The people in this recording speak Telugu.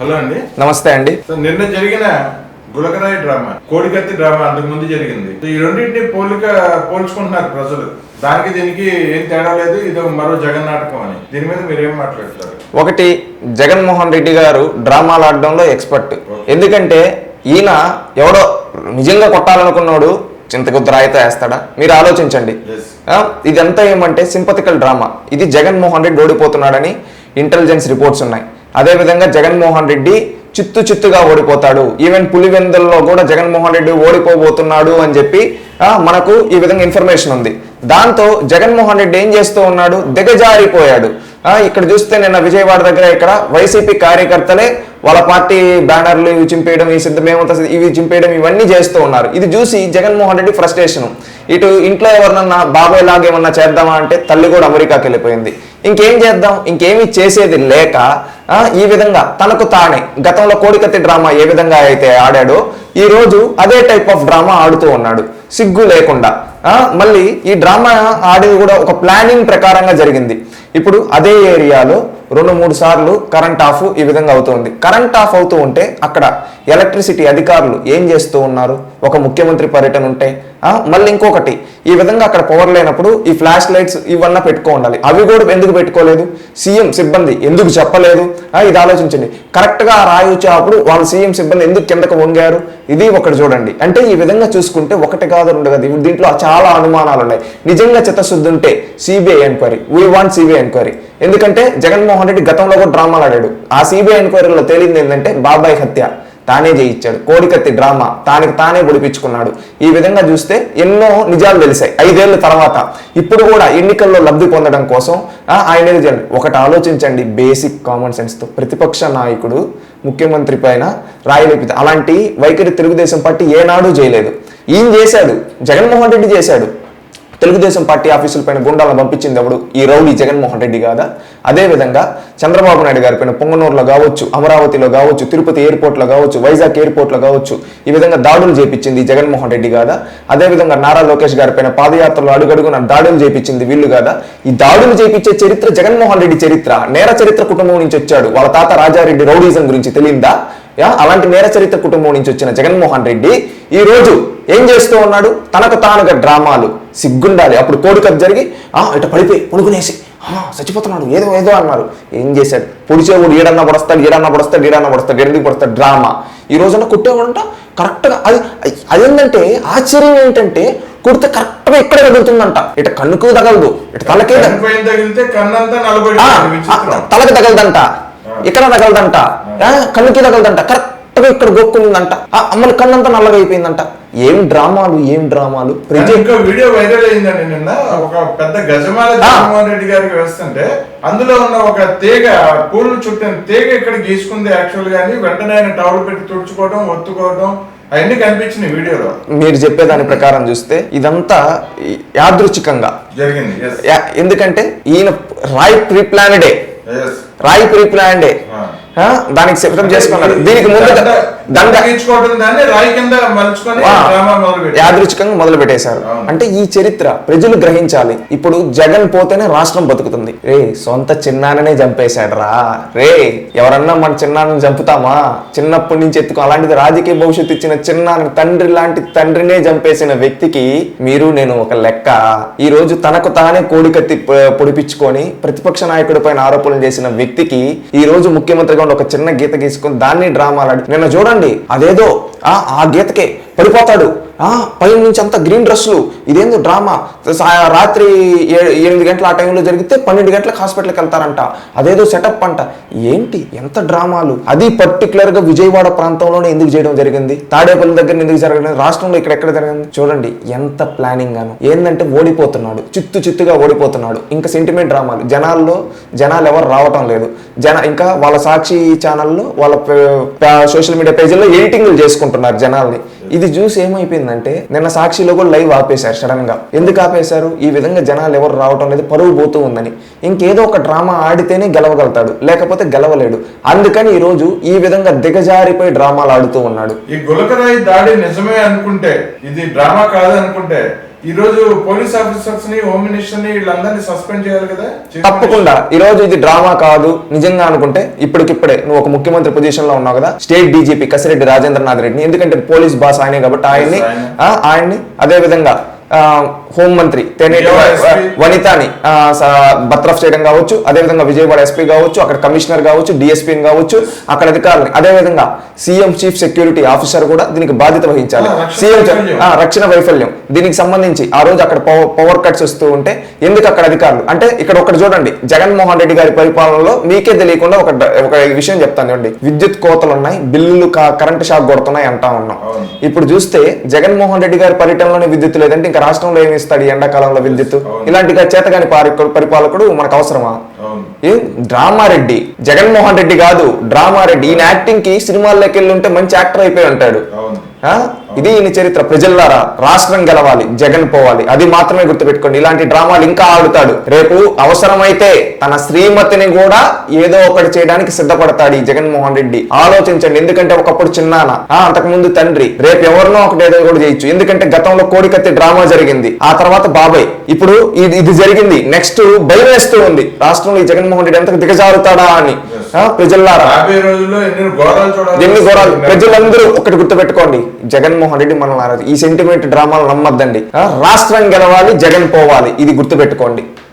హలో అండి. నమస్తే అండి. నిన్న జరిగిన గులకరాయి డ్రామా కోడికత్తి డ్రామా అంతకు ముందు జరిగింది ఈ రెండింటిని పోలిక పోల్చుకుంటున్నారు ప్రజలు. దానికి దీనికి ఏం తేడా లేదు ఇది మరో జగన్ నాటకం అని. దీని మీద మీరు ఏం మాట్లాడతారు? ఒకటి జగన్మోహన్ రెడ్డి గారు డ్రామాలు ఆడడంలో ఎక్స్పర్ట్. ఎందుకంటే ఈయన ఎవడో నిజంగా కొట్టాలనుకున్నాడు చింతకొద్దు రాయితో వేస్తాడా? మీరు ఆలోచించండి. ఇదంతా ఏమంటే సింపతికల్ డ్రామా. ఇది జగన్మోహన్ రెడ్డి ఓడిపోతున్నాడని ఇంటెలిజెన్స్ రిపోర్ట్స్ ఉన్నాయి. అదేవిధంగా జగన్మోహన్ రెడ్డి చిత్తు చిత్తుగా ఓడిపోతాడు. ఈవెన్ పులివెందుల్లో కూడా జగన్మోహన్ రెడ్డి ఓడిపోబోతున్నాడు అని చెప్పి మనకు ఈ విధంగా ఇన్ఫర్మేషన్ ఉంది. దాంతో జగన్మోహన్ రెడ్డి ఏం చేస్తూ ఉన్నాడు? దిగజారిపోయాడు. ఇక్కడ చూస్తే నిన్న విజయవాడ దగ్గర ఇక్కడ వైసీపీ కార్యకర్తలే వాళ్ళ పార్టీ బ్యానర్లు ఇవి చింపేయడం ఈ సిద్ధమేమంతా ఇవి చింపేయడం ఇవన్నీ చేస్తూ ఉన్నారు. ఇది చూసి జగన్మోహన్ రెడ్డి ఫ్రస్ట్రేషన్ ఇటు ఇంట్లో ఎవరినన్నా బాబాయ్ లాగేమన్నా చేద్దామా అంటే తల్లి కూడా అమెరికాకి వెళ్ళిపోయింది. ఇంకేం చేద్దాం? ఇంకేమీ చేసేది లేక ఈ విధంగా తనకు తానే గతంలో కోడికత్తి డ్రామా ఏ విధంగా అయితే ఆడాడో ఈ రోజు అదే టైప్ ఆఫ్ డ్రామా ఆడుతూ ఉన్నాడు. సిగ్గు లేకుండా. మళ్ళీ ఈ డ్రామా ఆడేది కూడా ఒక ప్లానింగ్ ప్రకారంగా జరిగింది. ఇప్పుడు అదే ఏరియాలో రెండు మూడు సార్లు కరెంట్ ఆఫ్ ఈ విధంగా అవుతుంది. కరెంట్ ఆఫ్ అవుతూ ఉంటే అక్కడ ఎలక్ట్రిసిటీ అధికారులు ఏం చేస్తూ ఉన్నారు? ఒక ముఖ్యమంత్రి పర్యటన ఉంటే మళ్ళీ ఇంకొకటి ఈ విధంగా అక్కడ పవర్ లేనప్పుడు ఈ ఫ్లాష్ లైట్స్ ఇవన్నీ పెట్టుకో ఉండాలి. అవి కూడా ఎందుకు పెట్టుకోలేదు? సీఎం సిబ్బంది ఎందుకు చెప్పలేదు? ఇది ఆలోచించండి. కరెక్ట్గా రాయి వచ్చేటప్పుడు వాళ్ళ సీఎం సిబ్బంది ఎందుకు కిందకు వంగారు? ఇది ఒకటి చూడండి. అంటే ఈ విధంగా చూసుకుంటే ఒకటి కాదు రెండు కాదు దీంట్లో చాలా అనుమానాలు ఉన్నాయి. నిజంగా చిత్తశుద్ధి ఉంటే CBI enquiry we want CBI enquiry ఎందుకంటే జగన్మోహన్ రెడ్డి గతంలో కూడా డ్రామాలు ఆడాడు ఆ సిబిఐ ఎంక్వైరీలో తేలింది ఏంటంటే బాబాయ్ హత్య. తానే చేయించాడు కోడికత్తి డ్రామా తానికి తానే గొడిపించుకున్నాడు ఈ విధంగా చూస్తే ఎన్నో నిజాలు తెలిసాయి. ఐదేళ్ళ తర్వాత ఇప్పుడు కూడా ఎన్నికల్లో లబ్ధి పొందడం కోసం ఆయన ఏది ఒకటి ఆలోచించండి. బేసిక్ కామన్ సెన్స్తో ప్రతిపక్ష నాయకుడు ముఖ్యమంత్రి పైన రాయలేపిత అలాంటి వైఖరి తెలుగుదేశం పార్టీ ఏనాడు చేయలేదు. ఈయన చేశాడు? జగన్మోహన్ రెడ్డి చేశాడు. తెలుగుదేశం పార్టీ ఆఫీసుల పైన గుండాలను పంపించింది ఎవడు? ఈ రౌడీ జగన్మోహన్ రెడ్డి కాదా? అదే విధంగా చంద్రబాబు నాయుడు గారి పైన పొంగనూరులో కావచ్చు అమరావతిలో కావచ్చు తిరుపతి ఎయిర్పోర్ట్లో కావచ్చు వైజాగ్ ఎయిర్పోర్ట్లో కావచ్చు ఈ విధంగా దాడులు చేపించింది జగన్మోహన్ రెడ్డి కాదా? అదే విధంగా నారా లోకేష్ గారి పైన పాదయాత్రలో అడుగడుగున దాడులు చేపించింది వీళ్ళు కాదా? ఈ దాడులు చేపించే చరిత్ర జగన్మోహన్ రెడ్డి చరిత్ర నేర చరిత్ర కుటుంబం నుంచి వచ్చాడు. వాళ్ళ తాత రాజారెడ్డి రౌడీజం గురించి తెలియందా? యా అలాంటి నేర చరిత్ర కుటుంబం నుంచి వచ్చిన జగన్మోహన్ రెడ్డి ఈ రోజు ఏం చేస్తూ ఉన్నాడు? తనకు తానుగా డ్రామాలు సిగ్గుండాలి. అప్పుడు కోడికప్ జరిగి ఆ ఇట పడిపోయి పడుకునేసి ఆ, చచ్చిపోతున్నాడు ఏదో ఏదో అన్నారు. ఏం చేశాడు? పొడిచేవాడు ఏడన్నా పడస్తాడు ఏడన్నా పడస్తాడు ఏడన్నా పడస్తాడు ఎందుకు పడస్తాడు? డ్రామా. ఈ రోజున కుట్టేవాడంట కరెక్ట్గా అది అదేంటంటే ఆశ్చర్యం ఏంటంటే కుడితే కరెక్ట్గా ఇక్కడే తగులుతుందంట ఇట కన్నుకు తగలదు ఇట తలకే తలకి తగలదంట. ఇక్కడ తగలదంట. కన్నుకి తగలదంట. కరెక్ట్గా ఇక్కడ గొక్కుందంట ఆ, అమ్మని కన్నంతా నల్లగా అయిపోయిందంట ఏం డ్రామాలు ఏం డ్రామాలు? వీడియో వైరల్ అయిందండి నిన్న. ఒక పెద్ద గజమాల జగన్మోహన్ రెడ్డి గారికి వేస్తుంటే అందులో ఉన్న ఒక తీగ పూలు చుట్టిన తీగ ఇక్కడ గీసుకుంది యాక్చువల్ గాని వెంటనే ఆయన టవల్ పెట్టి తుడుచుకోవడం ఒత్తుకోవడం అవన్నీ కనిపించినాయి వీడియోలో. మీరు చెప్పేదాని ప్రకారం చూస్తే ఇదంతా యాదృచ్ఛికంగా. జరిగింది ఎందుకంటే ఈయన రాయ్ ప్రీ ప్లానడే రాయి ప్రీ ప్లానడే దానికి సిద్ధం చేసుకున్నాడు. దీనికి ముందు యాదృచ్ఛికంగా మొదలు పెట్టేశారు. అంటే ఈ చరిత్ర ప్రజలు గ్రహించాలి. ఇప్పుడు జగన్ పోతేనే రాష్ట్రం బతుకుతుంది. రే సొంత చిన్నాననే చంపేశాడు రా రే ఎవరన్నా మన చిన్నాన్నని చంపుతామా? చిన్నప్పటి నుంచి ఎత్తుకో. అలాంటిది రాజకీయ భవిష్యత్తు ఇచ్చిన చిన్నాన్న తండ్రి లాంటి తండ్రినే చంపేసిన వ్యక్తికి మీరు నేను ఒక లెక్క. ఈ రోజు తనకు తానే కోడికత్తి పొడిపించుకొని ప్రతిపక్ష నాయకుడి పైన ఆరోపణలు చేసిన వ్యక్తికి ఈ రోజు ముఖ్యమంత్రిగా ఒక చిన్న గీత గీసుకొని దాన్ని డ్రామాలు నిన్న చూడండి అదేదో ఆ గీతకే పడిపోతాడు. ఆ పైన నుంచి అంతా గ్రీన్ డ్రెస్సులు. ఇదేందో డ్రామా. రాత్రి ఏ- ఎనిమిది గంటల ఆ టైంలో జరిగితే పన్నెండు గంటలకు హాస్పిటల్కి వెళ్తారంట. అదేదో సెటప్ అంట. ఏంటి? ఎంత డ్రామాలు. అది పర్టికులర్గా విజయవాడ ప్రాంతంలోనే ఎందుకు చేయడం జరిగింది? తాడేపల్లి దగ్గర ఎందుకు జరగలేదు రాష్ట్రంలో ఇక్కడ ఎక్కడ జరిగింది? చూడండి ఎంత ప్లానింగ్ గాను ఏంటంటే ఓడిపోతున్నాడు. చిత్తు చిత్తుగా ఓడిపోతున్నాడు. ఇంకా సెంటిమెంట్ డ్రామాలు. జనాల్లో జనాలు ఎవరు రావటం లేదు. జన ఇంకా వాళ్ళ సాక్షి ఛానల్లో వాళ్ళ సోషల్ మీడియా పేజీల్లో ఎడిటింగ్లు చేసుకుంటున్నారు జనాల్ని. ఇది చూసి ఏమైపోయిందంటే నిన్న సాక్షిలో కూడా లైవ్ ఆపేశారు సడన్గా ఎందుకు ఆపేశారు? ఈ విధంగా జనాలు ఎవరు రావటం లేదు పరువు పోతూ ఉందని. ఇంకేదో ఒక డ్రామా ఆడితేనే గెలవగలుగుతాడు లేకపోతే గెలవలేడు. అందుకని ఈ రోజు ఈ విధంగా దిగజారిపోయి డ్రామాలు ఆడుతూ ఉన్నాడు. ఈ గులకరాయి దాడి నిజమే అనుకుంటే ఇది డ్రామా కాదు అనుకుంటే ఈ రోజు పోలీస్ ఆఫీసర్స్ని హోమ్ మినిస్టర్ని వీళ్ళందరినీ సస్పెండ్ చేయాలి కదా? తప్పకుండా. ఈ రోజు ఇది డ్రామా కాదు నిజంగా అనుకుంటే ఇప్పటికిప్పుడే నువ్వు ఒక ముఖ్యమంత్రి పొజిషన్లో ఉన్నావు కదా స్టేట్ డీజీపీ కసిరెడ్డి రాజేంద్రనాథ్ రెడ్డిని. ఎందుకంటే పోలీస్ బాస్ ఆయనే కాబట్టి ఆయన్ని ఆయన్ని అదే విధంగా ఆ, హోం మంత్రి తెనేటి. వనితాని బర్తరఫ్ చేయడం కావచ్చు అదే విధంగా విజయవాడ ఎస్పీ కావచ్చు అక్కడ కమిషనర్ కావచ్చు డిఎస్పీని కావచ్చు అక్కడ అధికారులు అదే విధంగా సీఎం చీఫ్ సెక్యూరిటీ ఆఫీసర్ కూడా దీనికి బాధ్యత వహించాలి. సీఎం రక్షణ వైఫల్యం. దీనికి సంబంధించి ఆ రోజు అక్కడ పవర్ కట్స్ వస్తూ ఉంటే ఎందుకు అక్కడ అధికారులు? అంటే ఇక్కడ ఒకటి చూడండి జగన్మోహన్ రెడ్డి గారి పరిపాలనలో మీకే తెలియకుండా ఒక ఒక విషయం చెప్తాను చూడండి. విద్యుత్ కోతలు ఉన్నాయి బిల్లులు కరెంట్ షాక్ కొడుతున్నాయి అంటా ఉన్నాం. ఇప్పుడు చూస్తే జగన్మోహన్ రెడ్డి గారి పర్యటనలోనే విద్యుత్ లేదంటే ఇంకా రాష్ట్రంలో ఏమి ఇస్తాడు ఈ ఎండాకాలంలో విద్యుత్. ఇలాంటిగా చేతగాని పారి- పరిపాలకుడు మనకు అవసరమా? డ్రామా రెడ్డి జగన్మోహన్ రెడ్డి కాదు డ్రామా రెడ్డి ఈయన యాక్టింగ్కి సినిమాల్లోకి వెళ్ళి ఉంటే మంచి యాక్టర్ అయిపోయి ఉంటాడు? ఇది ఈయన చరిత్ర. ప్రజల్లారా రాష్ట్రం గెలవాలి జగన్ పోవాలి. అది మాత్రమే గుర్తుపెట్టుకోండి. ఇలాంటి డ్రామాలు ఇంకా ఆడుతాడు. రేపు అవసరమైతే తన శ్రీమతిని కూడా ఏదో ఒకటి చేయడానికి సిద్ధపడతాడు ఈ జగన్మోహన్ రెడ్డి. ఆలోచించండి. ఎందుకంటే ఒకప్పుడు చిన్నాన అంతకు ముందు తండ్రి. రేపు ఎవరినో ఒకటి ఏదో కూడా చేయొచ్చు ఎందుకంటే గతంలో కోడికత్తి డ్రామా జరిగింది. ఆ తర్వాత బాబాయ్ ఇప్పుడు ఇది ఇది జరిగింది. నెక్స్ట్ భయం వేస్తూ ఉంది. రాష్ట్రంలో ఈ జగన్మోహన్ రెడ్డి ఎంతకు దిగజారుతాడా అని. ప్రజల్లారా. ఎన్ని ఘోరాలు ప్రజలందరూ ఒకటి గుర్తుపెట్టుకోండి. జగన్మోహన్ రెడ్డి మనల్ని ఈ సెంటిమెంట్ డ్రామాలు నమ్మద్దండి. రాష్ట్రం గెలవాలి జగన్ పోవాలి. ఇది గుర్తుపెట్టుకోండి.